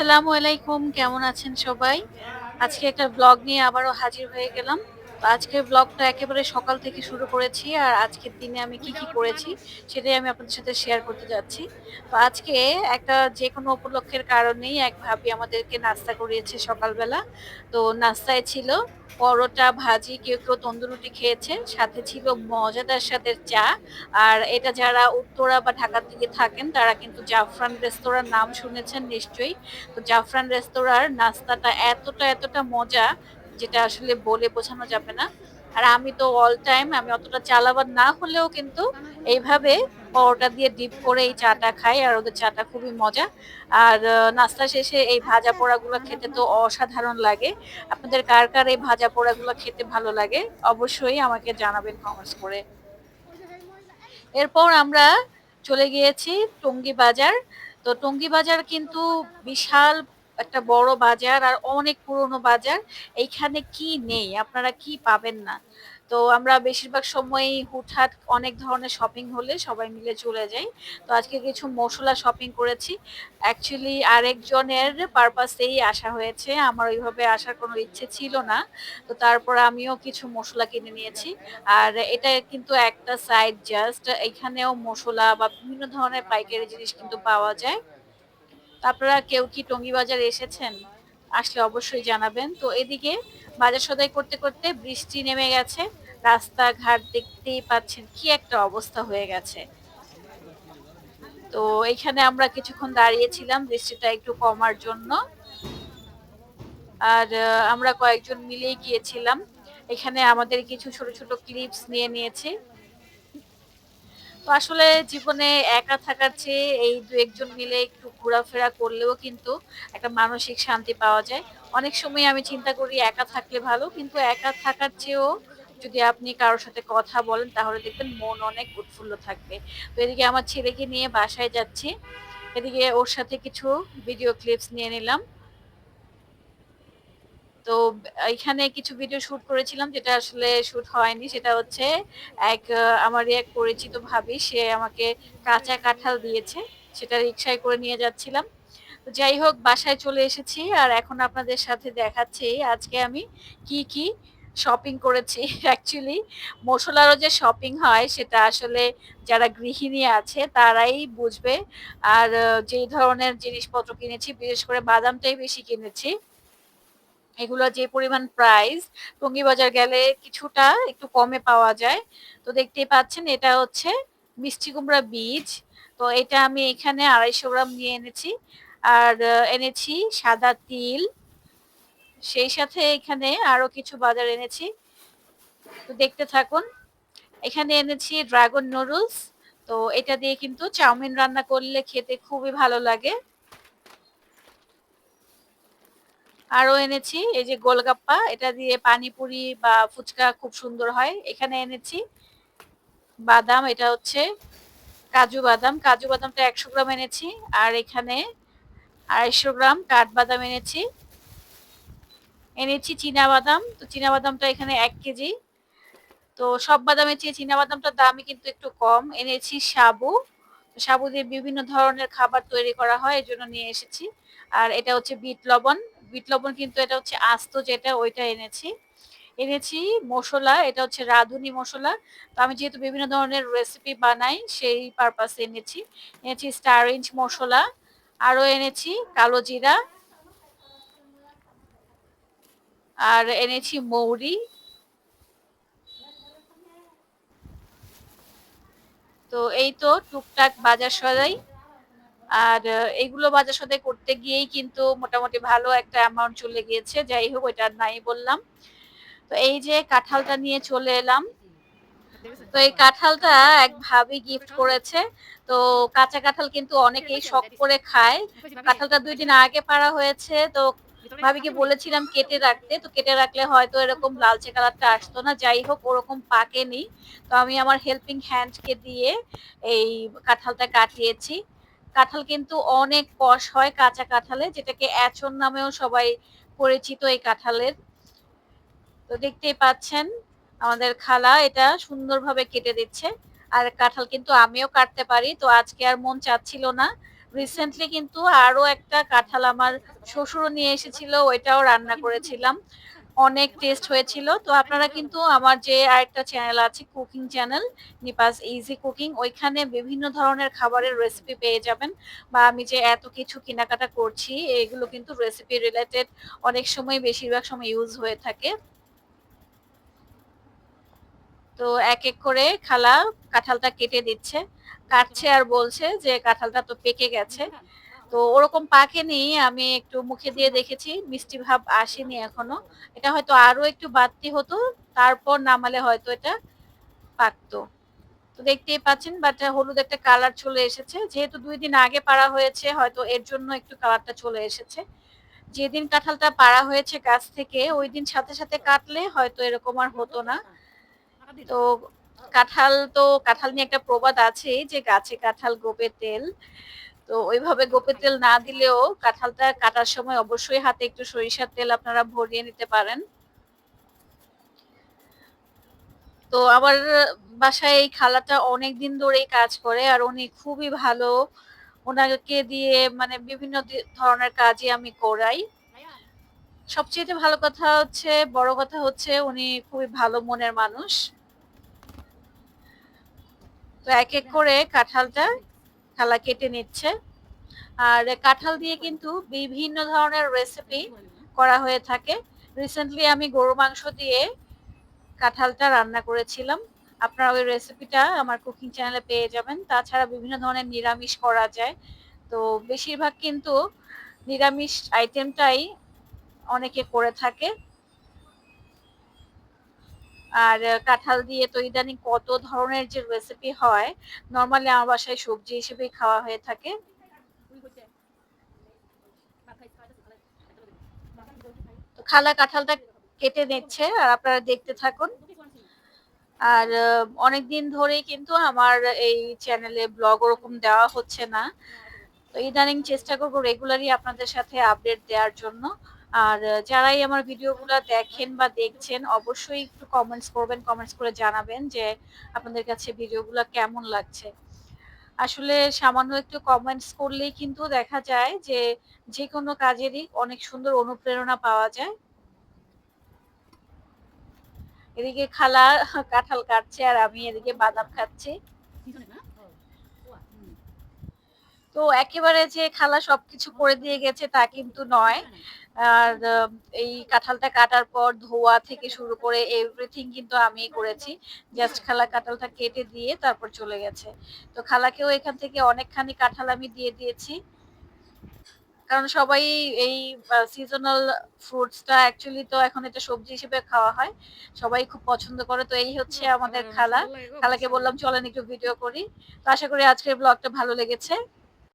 আসসালামু আলাইকুম কেমন আছেন সবাই? আজকে একটা ব্লগ নিয়ে আবারও হাজির হয়ে গেলাম। তো আজকের ব্লগটা একেবারে সকাল থেকে শুরু করেছি আর আজকের দিনে আমি কি কি করেছি সেটাই আমি আপনাদের সাথে শেয়ার করতে যাচ্ছি। তো আজকে একটা যে কোনো উপলক্ষের কারণেই এক ভাবি আমাদেরকে নাস্তা করিয়েছে সকালবেলা। তো নাস্তায় ছিল পরোটা, ভাজি, কেউ কেউ তন্দুরুটি খেয়েছে, সাথে ছিল মজাদার সাথে চা। আর এটা যারা উত্তরা বা ঢাকার দিকে থাকেন, তারা কিন্তু জাফরান রেস্তোরাঁর নাম শুনেছেন নিশ্চয়ই। তো জাফরান রেস্তোরাঁর নাস্তাটা এতটা এতটা মজা যেটা আসলে বলে বোঝানো যাবে না। আর আমি তো অল টাইম আমি অতটা চালাবার না হলেও কিন্তু এইভাবে পরোটা দিয়ে ডিপ করে এই চাটা খাই আর ওদের চাটা খুবই মজা। আর নাস্তা শেষে এই ভাজা পোড়াগুলো খেতে তো অসাধারণ লাগে। আপনাদের কার কার এই ভাজা পোড়াগুলো খেতে ভালো লাগে অবশ্যই আমাকে জানাবেন কমেন্টস করে। এরপর আমরা চলে গিয়েছি টঙ্গী বাজার। তো টঙ্গী বাজার কিন্তু বিশাল একটা বড় বাজার আর অনেক পুরনো বাজার, এইখানে কি নেই? আপনারা কি পাবেন না? তো আমরা বেশিরভাগ সময়ই হুটহাট অনেক ধরনের শপিং হলে সবাই মিলে চলে যাই। তো আজকে কিছু মশলা শপিং করেছি। অ্যাকচুয়ালি আরেকজনের পারপাসেই আসা হয়েছে। আমার ওইভাবে আসার কোনো ইচ্ছে ছিল না। তো তারপর আমিও কিছু মশলা কিনে নিয়েছি। আর এটা কিন্তু একটা সাইড জাস্ট এখানেও মশলা বা বিভিন্ন ধরনের পাইকারি জিনিস কিন্তু পাওয়া যায়। আপনারা কেউ কি টঙ্গী বাজার এসেছেন? আসলে অবশ্যই জানাবেন। তো এদিকে বাজার সদাই করতে করতে বৃষ্টি নেমে গেছে। রাস্তাঘাট দেখতেই পাচ্ছেন কি একটা অবস্থা হয়ে গেছে। তো এখানে আমরা কিছুক্ষণ দাঁড়িয়েছিলাম, বৃষ্টিটা একটু কমার জন্য। আর আমরা কয়েকজন মিলেই গিয়েছিলাম। এখানে আমাদের কিছু ছোট ছোট ক্লিপস নিয়ে নিয়েছি। তো আসলে জীবনে একা থাকার চেয়ে এই দু একজন মিলে একটু ঘোরাফেরা করলেও কিন্তু একটা মানসিক শান্তি পাওয়া যায়। অনেক সময় আমি চিন্তা করি একা থাকলে ভালো, কিন্তু একা থাকার চেয়েও যদি আপনি কারোর সাথে কথা বলেন তাহলে দেখবেন মন অনেক উৎফুল্ল থাকবে। তো এদিকে আমার ছেলেকে নিয়ে বাসায় যাচ্ছি। এদিকে ওর সাথে কিছু ভিডিও ক্লিপস নিয়ে নিলাম। তো এখানে কিছু ভিডিও শুট করেছিলাম যেটা আসলে শুট হয়নি। সেটা হচ্ছে এক, আমারই এক পরিচিত ভাবি, সে আমাকে কাঁচা কাঁঠাল দিয়েছে। সেটা রিক্সায় করে নিয়ে যাচ্ছিলাম। তো যাই হোক, বাসায় চলে এসেছি আর এখন আপনাদের সাথে দেখাচ্ছি আজকে আমি কি কি শপিং করেছি। অ্যাকচুয়ালি মশলারও যে শপিং হয়, সেটা আসলে যারা গৃহিণী আছে, তারাই বুঝবে। আর, যেই ধরনের জিনিসপত্র কিনেছি, বিশেষ করে বাদামটাই বেশি কিনেছি। এগুলো যে পরিমাণ প্রাইস টঙ্গী বাজার গেলে কিছুটা একটু কমে পাওয়া যায়। তো দেখতেই পাচ্ছেন, এটা হচ্ছে মিষ্টি কুমড়া বীজ। তো এটা আমি এখানে আড়াইশো গ্রাম নিয়ে এনেছি। আর এনেছি সাদা তিল। সেই সাথে এখানে আরও কিছু বাজার এনেছি। তো দেখতে থাকুন, এখানে এনেছি ড্রাগন নুডলস তো এটা দিয়ে কিন্তু চাউমিন রান্না করলে খেতে খুবই ভালো লাগে। আরও এনেছি, এই যে গোলগাপ্পা, এটা দিয়ে পানিপুরি বা ফুচকা খুব সুন্দর হয়। এখানে এনেছি বাদাম, এটা হচ্ছে কাজু বাদাম। কাজু বাদামটা একশো গ্রাম এনেছি, আর এখানে আড়াইশো গ্রাম কাঠবাদাম এনেছি। এনেছি চীনা বাদাম, তো চীনা বাদামটা এখানে এক কেজি। তো সব বাদামের চেয়ে চীনা বাদামটার দামই কিন্তু একটু কম। এনেছি সাবু সাবু দিয়ে বিভিন্ন ধরনের খাবার তৈরি করা হয় এই জন্য নিয়ে এসেছি। আর এটা হচ্ছে বিট লবণ বিট লবণ কিন্তু এটা হচ্ছে আস্ত যেটা ওইটা এনেছি। এনেছি মশলা, এটা হচ্ছে রাঁধুনি মশলা। তো আমি যেহেতু বিভিন্ন ধরনের রেসিপি বানাই, সেই পারপাসে এনেছি। এনেছি স্টার ইঞ্চ মশলা আরও এনেছি কালো জিরা, আর এনেছি মৌরি। তো এই তো টুকটাক বাজার সদাই। আর এইগুলো বাজার সদাই করতে গিয়েই কিন্তু মোটামুটি ভালো একটা অ্যামাউন্ট চলে গিয়েছে। যাই হোক, ওইটা নাই বললাম। তো এই যে কাঁঠালটা নিয়ে চলে এলাম। তো এই কাঁঠালটা এক ভাবি গিফট করেছে। তো কাঁচা কাঁঠাল কিন্তু অনেকেই শখ করে খায়। কাঁঠালটা দুই দিন আগে পাড়া হয়েছে। তো ভাবিকে বলেছিলাম কেটে রাখতে। তো কেটে রাখলে হয়তো এরকম লালচে কালারটা আসতো না। যাই হোক, ওরকম পাকেনি। তো আমি আমার হেল্পিং হ্যান্ডকে দিয়ে এই কাঁঠালটা কাটিয়েছি। কাঁঠাল কিন্তু অনেক কষ হয় কাঁচা কাঁঠালে, যেটাকে এচন নামেও সবাই পরিচিত এই কাঁঠালের। তো দেখতেই পাচ্ছেন আমাদের খালা এটা সুন্দরভাবে কেটে দিচ্ছে। আর কাঁঠাল কিন্তু আমিও কাটতে পারি, তো আজকে আর মন চাচ্ছিল না। রিসেন্টলি কিন্তু আরও একটা কাঁঠাল আমার শ্বশুরও নিয়ে এসেছিল, ওইটাও রান্না করেছিলাম। অনেক টেস্ট হয়েছিল। তো আপনারা কিন্তু আমার যে আরেকটা চ্যানেল আছে cooking channel Nipa's easy cooking ওইখানে বিভিন্ন ধরনের খাবারের রেসিপি পেয়ে যাবেন। বা আমি যে এত কিছু কেনাকাটা করছি, এগুলো কিন্তু রেসিপি রিলেটেড অনেক সময় বেশিরভাগ সময় ইউজ হয়ে থাকে। তো এক এক করে খালা কাঁঠালটা কেটে দিচ্ছে। কাটছে আর বলছে যে কাঁঠালটা তো পেকে গেছে। তো ওরকম পাকেনি আমি একটু মুখে দিয়ে দেখেছি, মিষ্টি ভাব আসেনি এখনও। এটা হয়তো আরও একটু বাড়তি হতো, তারপর নামালে হয়তো এটা পাকতো। তো দেখতেই পাচ্ছেন বাট হলুদ একটা কালার চলে এসেছে। যেহেতু দুই দিন আগে পাড়া হয়েছে, হয়তো এর জন্য একটু কালারটা চলে এসেছে। যেদিন কাঁঠালটা পাড়া হয়েছে গাছ থেকে, ওই দিন সাথে সাথে কাটলে হয়তো এরকম আর হতো না। তো কাঁঠাল তো, কাঁঠাল নিয়ে একটা প্রবাদ আছে যে গাছে কাঁঠাল গোপে তেল। তো ওইভাবে গোপে তেল না দিলেও কাঁঠালটা কাটার সময় অবশ্যই হাতে একটু সরিষার তেল আপনারা ভরিয়ে নিতে পারেন। তো আমার বাসায় এই খালাটা অনেক দিন ধরেই কাজ করে আর উনি খুবই ভালো। ওনাকে দিয়ে মানে বিভিন্ন ধরনের কাজই আমি করাই। সবচেয়ে ভালো কথা হচ্ছে, বড় কথা হচ্ছে উনি খুবই ভালো মনের মানুষ। তো এক এক করে কাঁঠালটা খালা কেটে নিচ্ছে। আর কাঁঠাল দিয়ে কিন্তু বিভিন্ন ধরনের রেসিপি করা হয়ে থাকে। রিসেন্টলি আমি গরু মাংস দিয়ে কাঁঠালটা রান্না করেছিলাম। আপনারা ওই রেসিপিটা আমার কুকিং চ্যানেলে পেয়ে যাবেন। তাছাড়া বিভিন্ন ধরনের নিরামিষ করা যায়। তো বেশিরভাগ কিন্তু নিরামিষ আইটেমটাই অনেকে করে থাকে। আর কাঁঠাল দিয়ে তো ইদানিং কত ধরনের যে রেসিপি হয় নর্মালি আমার বাসায় সবজি হিসেবে খাওয়া হয়ে থাকে। খালা কাঁঠালটা কেটে নিচ্ছে, আর আপনারা দেখতে থাকুন। আর অনেক দিন ধরেই কিন্তু আমার এই চ্যানেলে ব্লগ ওরকম দেওয়া হচ্ছে না। তো ইদানিং চেষ্টা করব রেগুলারই আপনাদের সাথে আপডেট দেওয়ার জন্য। আর যারাই আমার ভিডিওগুলো দেখেন বা দেখছেন, অবশ্যই একটু কমেন্টস করবেন কমেন্টস করে জানাবেন যে আপনাদের কাছে ভিডিওগুলো কেমন লাগছে। আসলে সামান্য একটু কমেন্টস করলেই কিন্তু দেখা যায় যে যে কোনো কাজেরই অনেক সুন্দর অনুপ্রেরণা পাওয়া যায়। এদিকে খালা কাঁঠাল কাটছে আর আমি এদিকে বাদাম খাচ্ছি। তো একেবারে যে খালা সবকিছু করে দিয়ে গেছে তা কিন্তু নয়। আর এই কাঁঠালটা কাটার পর ধোয়া থেকে শুরু করে এভরিথিং কিন্তু আমি করেছি। জাস্ট খালা কাঁঠালটা কেটে দিয়ে তারপর চলে গেছে। তো খালাকেও এখান থেকে অনেকখানি কাঁঠাল আমি দিয়ে দিয়েছি। কারণ সবাই এই সিজনাল ফ্রুটসটা অ্যাকচুয়ালি তো এখন এটা সবজি হিসেবে খাওয়া হয়। সবাই খুব পছন্দ করে। তো এই হচ্ছে আমাদের খালা। খালাকে বললাম চলেন একটু ভিডিও করি। তো আশা করি আজকের ব্লগটা ভালো লেগেছে।